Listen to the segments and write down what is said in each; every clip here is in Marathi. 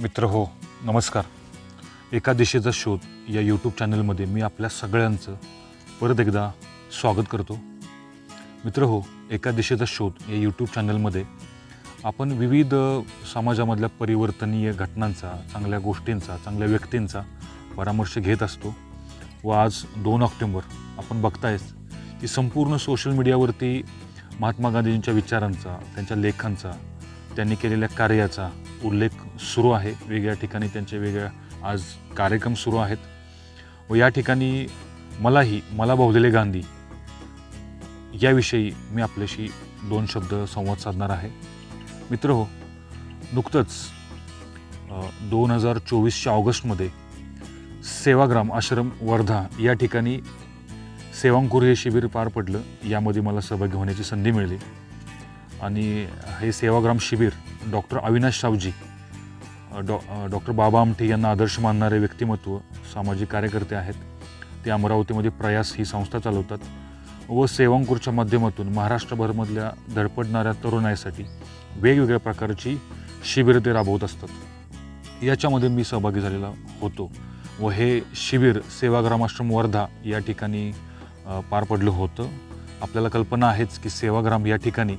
मित्र हो नमस्कार. एका दिशेचा शोध या यूट्यूब चॅनलमध्ये मी आपल्या सगळ्यांचं परत एकदा स्वागत करतो. मित्र हो एका दिशेचा शोध या यूट्यूब चॅनलमध्ये आपण विविध समाजामधल्या परिवर्तनीय घटनांचा चांगल्या गोष्टींचा चांगल्या व्यक्तींचा परामर्श घेत असतो व आज दोन ऑक्टोंबर आपण बघतायच की संपूर्ण सोशल मीडियावरती महात्मा गांधींच्या विचारांचा त्यांच्या लेखांचा त्यांनी केलेल्या कार्याचा उल्लेख सुरू आहे. वेगळ्या ठिकाणी त्यांचे वेगळ्या आज कार्यक्रम सुरू आहेत. व या ठिकाणी मलाही मला भावलेले गांधी याविषयी मी आपल्याशी दोन शब्द संवाद साधणार आहे. मित्र हो नुकतंच दोन हजार चोवीसच्या ऑगस्टमध्ये सेवाग्राम आश्रम वर्धा या ठिकाणी सेवांकुर हे शिबिर पार पडलं. यामध्ये मला सहभागी होण्याची संधी मिळाली. आणि हे सेवाग्राम शिबिर डॉक्टर अविनाश सावजी डॉ डॉक्टर बाबा आमटे यांना आदर्श मानणारे व्यक्तिमत्व सामाजिक कार्यकर्ते आहेत. ते अमरावतीमध्ये प्रयास ही संस्था चालवतात व सेवांकूरच्या माध्यमातून महाराष्ट्रभरमधल्या धडपडणाऱ्या तरुणाईसाठी वेगवेगळ्या प्रकारची शिबिरं ते राबवत असतात. याच्यामध्ये मी सहभागी झालेला होतो व हे शिबिर सेवाग्रामाश्रम वर्धा या ठिकाणी पार पडलं होतं. आपल्याला कल्पना आहेच की सेवाग्राम या ठिकाणी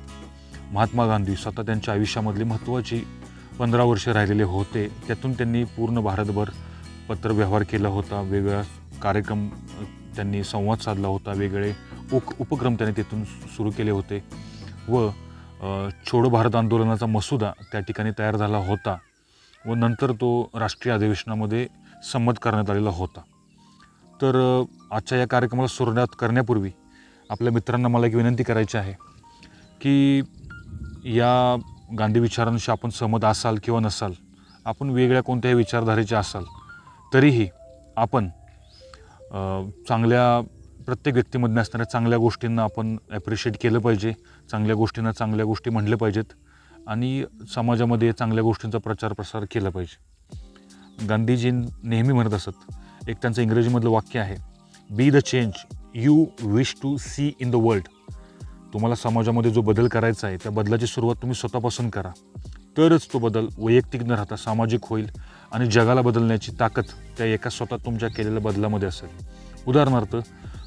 महात्मा गांधी स्वतः त्यांच्या आयुष्यामधली महत्त्वाची पंधरा वर्षे राहिलेले होते. त्यातून त्यांनी पूर्ण भारतभर पत्रव्यवहार केला होता. वेगळा कार्यक्रम त्यांनी संवाद साधला होता. वेगळे उक उपक्रम त्यांनी तिथून सुरू केले होते व छोडो भारत आंदोलनाचा मसुदा त्या ठिकाणी तयार झाला होता व नंतर तो राष्ट्रीय अधिवेशनामध्ये संमत करण्यात आलेला होता. तर आजच्या या कार्यक्रमाला सुरुवात करण्यापूर्वी आपल्या मित्रांना मला एक विनंती करायची आहे की या गांधी विचारांशी आपण सहमत असाल किंवा नसाल आपण वेगळ्या कोणत्याही विचारधारेचे असाल तरीही आपण चांगल्या प्रत्येक व्यक्तीमध्ये असणाऱ्या चांगल्या गोष्टींना आपण ॲप्रिशिएट केलं पाहिजे चांगल्या गोष्टींना चांगल्या गोष्टी म्हटल्या पाहिजेत आणि समाजामध्ये चांगल्या गोष्टींचा प्रचार प्रसार केला पाहिजे. गांधीजी नेहमी म्हणत असत एक त्यांचं इंग्रजीमधलं वाक्य आहे be the change you wish to see in the world तुम्हाला समाजामध्ये जो बदल करायचा आहे त्या बदलाची सुरुवात तुम्ही स्वतःपासून करा. तरच तो बदल वैयक्तिक न राहता सामाजिक होईल आणि जगाला बदलण्याची ताकद त्या एका स्वतः तुमच्या केलेल्या बदलामध्ये असेल. उदाहरणार्थ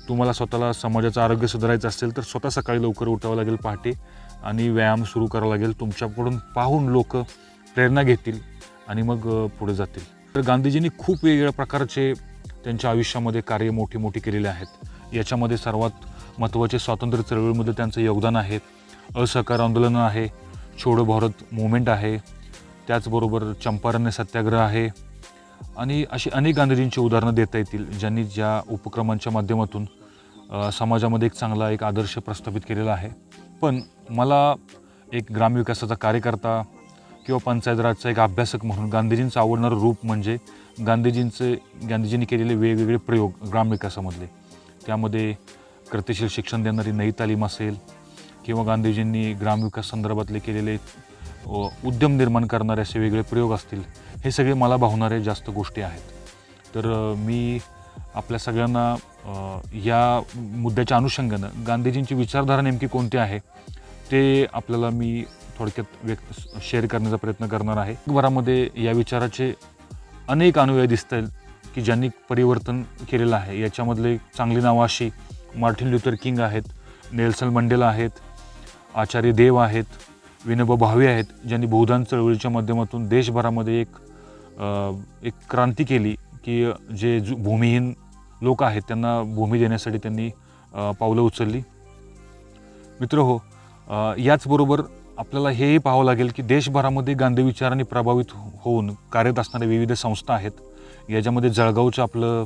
तुम्हाला स्वतःला समाजाचं आरोग्य सुधारायचं असेल तर स्वतः सकाळी लवकर उठावं लागेल पहाटे आणि व्यायाम सुरू करावा लागेल. तुमच्याकडून पाहून लोक प्रेरणा घेतील आणि मग पुढे जातील. तर गांधीजींनी खूप वेगवेगळ्या प्रकारचे त्यांच्या आयुष्यामध्ये कार्य मोठी मोठी केलेले आहेत. याच्यामध्ये सर्वात महत्त्वाचे स्वातंत्र्य चळवळीमध्ये त्यांचं योगदान आहे. असहकार आंदोलन आहे. छोडो भारत मुवमेंट आहे. त्याचबरोबर चंपारण्य सत्याग्रह आहे. आणि अशी अनेक गांधीजींची उदाहरणं देता येतील ज्यांनी ज्या उपक्रमांच्या माध्यमातून समाजामध्ये एक चांगला एक आदर्श प्रस्थापित केलेला आहे. पण मला एक ग्रामविकासाचा कार्यकर्ता किंवा पंचायत राजचा एक अभ्यासक म्हणून गांधीजींचं आवडणारं रूप म्हणजे गांधीजींचे गांधीजींनी केलेले वेगवेगळे प्रयोग ग्रामविकासामधले त्यामध्ये कृतिशील शिक्षण देणारी नई तालीम असेल किंवा गांधीजींनी ग्रामविकास संदर्भातले केलेले उद्यम निर्माण करणारे असे वेगळे प्रयोग असतील हे सगळे मला भावणारे जास्त गोष्टी आहेत. तर मी आपल्या सगळ्यांना या मुद्द्याच्या अनुषंगानं गांधीजींची विचारधारा नेमकी कोणती आहे ते आपल्याला मी थोडक्यात व्यक्त शेअर करण्याचा प्रयत्न करणार आहे. जगभरामध्ये या विचाराचे अनेक अनुयायी दिसत आहेत की ज्यांनी परिवर्तन केलेलं आहे. याच्यामधले चांगली नावं अशी मार्टिन ल्युथर किंग आहेत नेल्सन मंडेला आहेत आचार्य देव आहेत विनोबा भावे आहेत ज्यांनी बहुधान चळवळीच्या माध्यमातून देशभरामध्ये एक एक क्रांती केली की जे जु- भूमिहीन लोक आहेत त्यांना भूमी देण्यासाठी त्यांनी पावलं उचलली. मित्र हो याचबरोबर आपल्याला हेही पाहावं लागेल की देशभरामध्ये गांधी विचारांनी प्रभावित हो-, होऊन कार्यरत असणाऱ्या विविध संस्था आहेत. याच्यामध्ये जळगावचं आपलं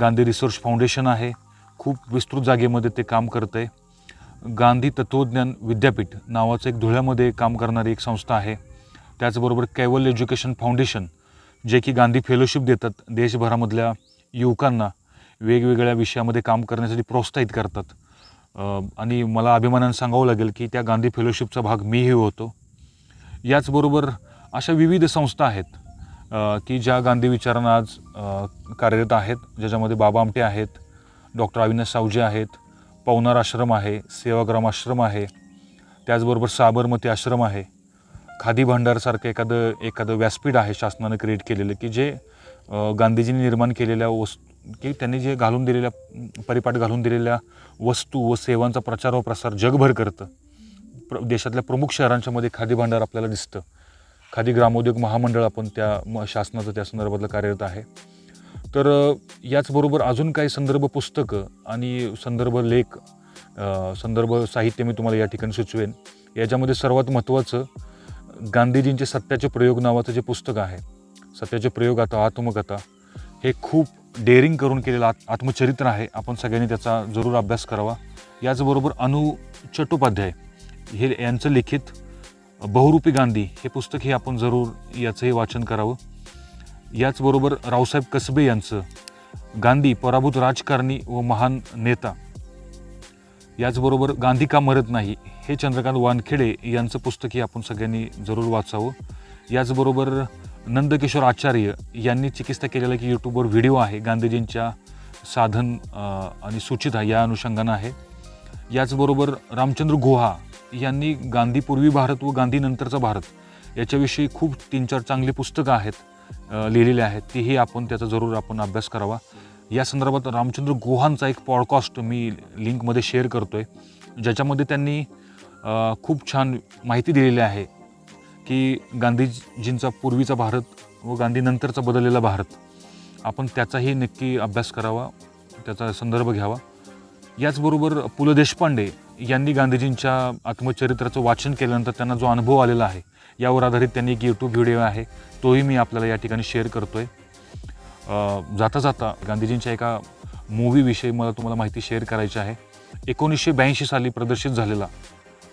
गांधी रिसर्च फाउंडेशन आहे. खूप विस्तृत जागेमध्ये ते काम करतं आहे गांधी तत्त्वज्ञान विद्यापीठ नावाचं एक धुळ्यामध्ये काम करणारी एक संस्था आहे. त्याचबरोबर कैवल एज्युकेशन फाउंडेशन जे की गांधी फेलोशिप देतात देशभरामधल्या युवकांना वेगवेगळ्या विषयामध्ये काम करण्यासाठी प्रोत्साहित करतात. आणि मला अभिमानानं सांगावं लागेल की त्या गांधी फेलोशिपचा भाग मीही होतो. याचबरोबर अशा विविध संस्था आहेत की ज्या गांधी विचारांना आज कार्यरत आहेत ज्याच्यामध्ये बाबा आमटे आहेत डॉक्टर अविनाश सावजी आहेत पवनार आश्रम आहे सेवाग्राम आश्रम आहे त्याचबरोबर साबरमती आश्रम आहे. खादी भांडारसारखं एखादं एखादं व्यासपीठ आहे शासनानं क्रिएट केलेलं की जे गांधीजींनी निर्माण केलेल्या वस्तू की त्यांनी जे घालून दिलेल्या परिपाठ घालून दिलेल्या वस्तू व सेवांचा प्रचार व प्रसार जगभर करतं. प्र देशातल्या प्रमुख शहरांच्यामध्ये खादी भांडार आपल्याला दिसतं. खादी ग्रामोद्योग महामंडळ आपण त्या म- शासनाचं त्या संदर्भातलं कार्यरत आहे. तर याचबरोबर अजून काही संदर्भ पुस्तकं आणि संदर्भ लेख संदर्भ साहित्य मी तुम्हाला या ठिकाणी सुचवेन. याच्यामध्ये सर्वात महत्त्वाचं गांधीजींचे सत्याचे प्रयोग नावाचं जे पुस्तक आहे सत्याचे प्रयोग आता आत्मकथा हे खूप डेअरिंग करून केलेलं आत आत्मचरित्र आहे. आपण सगळ्यांनी त्याचा जरूर अभ्यास करावा. याचबरोबर अनु चट्टोपाध्याय हे यांचं लिखित बहुरूपी गांधी हे पुस्तक हे आपण जरूर याचंही वाचन करावं. याचबरोबर रावसाहेब कसबे यांचं गांधी पराभूत राजकारणी व महान नेता. याचबरोबर गांधी का मरत नाही हे चंद्रकांत वानखेडे यांचं पुस्तकही आपण सगळ्यांनी जरूर वाचावं. याचबरोबर नंदकिशोर आचार्य यांनी चिकित्सा केलेला की यूट्यूबवर व्हिडिओ आहे गांधीजींच्या साधन आणि सूचिता या अनुषंगानं आहे. याचबरोबर रामचंद्र गुहा यांनी गांधीपूर्वी भारत व गांधीनंतरचा भारत याच्याविषयी खूप तीन चार चांगली पुस्तकं आहेत. लिहिलेली आहेत तीही आपण त्याचा जरूर आपण अभ्यास करावा. या संदर्भात रामचंद्र गुहांचा एक पॉडकास्ट मी लिंकमध्ये शेअर करतो आहे ज्याच्यामध्ये त्यांनी खूप छान माहिती दिलेली आहे की गांधीजींचा पूर्वीचा भारत व गांधीनंतरचा बदललेला भारत. आपण त्याचाही नक्की अभ्यास करावा त्याचा संदर्भ घ्यावा. याचबरोबर पु ल देशपांडे यांनी गांधीजींच्या आत्मचरित्राचं वाचन केल्यानंतर त्यांना जो अनुभव आलेला आहे यावर आधारित त्यांनी एक यूट्यूब व्हिडिओ आहे. तोही मी आपल्याला या ठिकाणी शेअर करतो आहे जाता जाता गांधीजींच्या एका मूवीविषयी मला तुम्हाला माहिती शेअर करायची आहे. एकोणीसशे ब्याऐंशी साली प्रदर्शित झालेला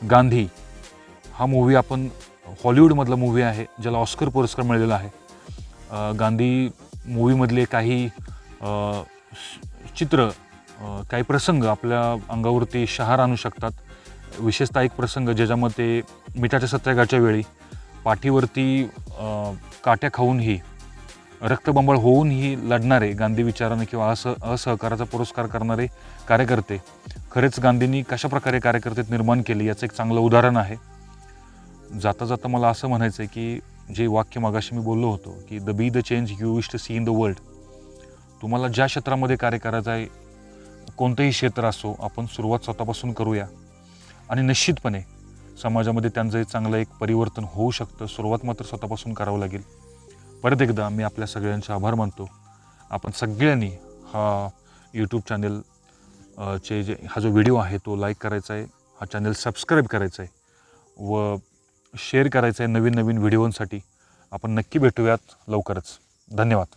गांधी हा मूवी आपण हॉलिवूडमधला मूवी आहे ज्याला ऑस्कर पुरस्कार मिळालेला आहे. गांधी मूवीमधले काही चित्र अ, काही प्रसंग आपल्या अंगावरती शहार आणू शकतात. विशेषतः एक प्रसंग ज्याच्यामध्ये मिठाच्या सत्याग्रहाच्या वेळी पाठीवरती अ, काट्या खाऊनही रक्तबंबाळ होऊनही लढणारे गांधी विचाराने किंवा अस असहकाराचा पुरस्कार करणारे कार्यकर्ते खरेच गांधींनी कशाप्रकारे कार्यकर्तेत निर्माण केले याचं एक चांगलं उदाहरण आहे. जाता जाता मला असं म्हणायचं आहे की जे वाक्य मागाशी मी बोललो होतो की the be the change you wish to see in the world तुम्हाला ज्या क्षेत्रामध्ये कार्य करायचं आहे कोणतंही क्षेत्र असो आपण सुरुवात स्वतःपासून करूया. आणि निश्चितपणे समाजामध्ये त्यांचं एक चांगलं एक परिवर्तन होऊ शकतं. सुरुवात मात्र स्वतःपासून करावं लागेल. परत एकदा मी आपल्या सगळ्यांचे आभार मानतो. आपण सगळ्यांनी हा यूट्यूब चॅनल चे जे हा जो व्हिडिओ आहे तो लाईक करायचा आहे. हा चॅनल सबस्क्राईब करायचा आहे. व शेअर करायचं आहे नवीन नवीन व्हिडिओंसाठी आपण नक्की भेटूयात लवकरच. धन्यवाद.